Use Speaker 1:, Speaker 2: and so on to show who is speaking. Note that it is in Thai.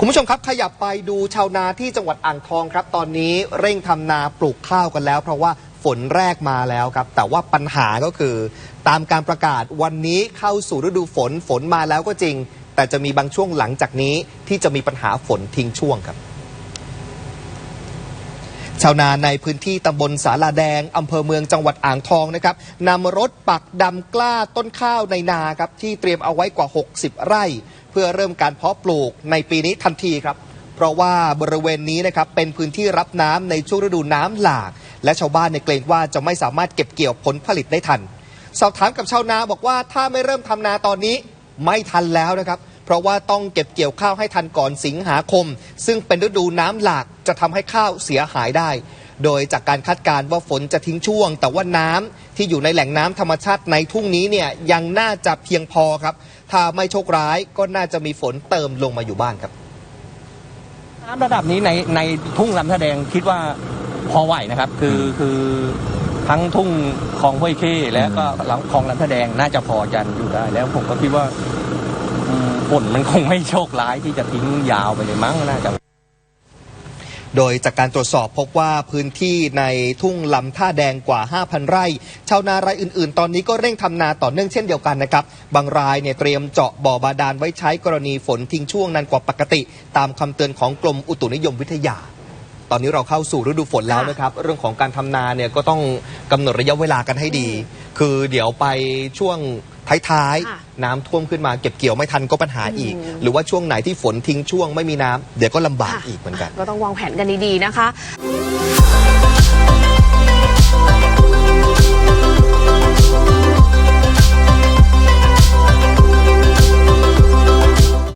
Speaker 1: คุณผู้ชมครับขยับไปดูชาวนาที่จังหวัดอ่างทองครับ ตอนนี้เร่งทำนาปลูกข้าวกันแล้ว เพราะว่าฝนแรกมาแล้วครับ แต่ว่าปัญหาก็คือ ตามการประกาศวันนี้เข้าสู่ฤดูฝนฝนมาแล้วก็จริง แต่จะมีบางช่วงหลังจากนี้ที่จะมีปัญหาฝนทิ้งช่วงครับ ชาวนาในพื้นที่ตำบลสาลาแดงอำเภอเมืองจังหวัดอ่างทองนะครับนำรถปักดำกล้าต้นข้าวในนาครับที่เตรียมเอาไว้กว่า 60 ไร่ พื่อเริ่มการเพาะปลูกในปีนี้ทันทีครับ เพราะว่าบริเวณนี้นะครับเป็นพื้นที่รับน้ำในช่วงฤดูน้ำหลาก และชาวบ้านในเกรงว่าจะไม่สามารถเก็บเกี่ยวผลผลิตได้ทัน สอบถามกับชาวนาบอกว่าถ้าไม่เริ่มทำนาตอนนี้ไม่ทันแล้วนะครับเพราะว่าต้องเก็บเกี่ยวข้าวให้ทันก่อนสิงหาคม ซึ่งเป็นฤดูน้ำหลากจะทำให้ข้าวเสียหายได้ โดยจากการคาดการณ์ว่าฝนจะทิ้งช่วง แต่ว่าน้ำที่อยู่ในแหล่งน้ำธรรมชาติในทุ่งนี้เนี่ยยังน่าจะเพียงพอครับ ถ้าไม่โชคร้ายก็น่าจะมีฝนเติมลงมาอยู่บ้างครับ
Speaker 2: น้ำระดับนี้ในในทุ่งลำแสดงคิดว่าพอไหวนะครับ คือคือทั้งทุ่งคลองห้วยเข้และก็ลำคลองลำแสดงน่าจะพอจะอยู่ได้ แล้วผมก็คิดว่าอืมฝนมันคงไม่โชคร้ายที่จะทิ้งยาวไปเลยมั้งน่าจะ
Speaker 1: โดยจากการตรวจสอบพบว่าพื้นที่ในทุ่งลำท่าแดงกว่า 5,000 ไร่ ชาวนา รายอื่น ๆ ตอนนี้ก็เร่งทำนาต่อเนื่องเช่นเดียวกันนะครับ บางรายเนี่ยเตรียมเจาะบ่อบาดาลไว้ใช้กรณีฝนทิ้งช่วงนานกว่าปกติ ตามคำเตือนของกรมอุตุนิยมวิทยา ตอนนี้เราเข้าสู่ฤดูฝนแล้วนะครับ เรื่องของการทำนาเนี่ยก็ต้องกำหนดระยะเวลากันให้ดี คือเดี๋ยวไปช่วง ท้าย
Speaker 3: ค่ะ
Speaker 1: ๆ น้ำท่วมขึ้นมาเก็บเกี่ยวไม่ทันก็ปัญหาอีก หรือว่าช่วงไหนที่ฝนทิ้งช่วงไม่มีน้ำเดี๋ยวก็ลำบาก
Speaker 3: ค่ะ
Speaker 1: อีกเหมือนกัน
Speaker 3: ก็ต้องวางแผนกันดี ๆ นะคะ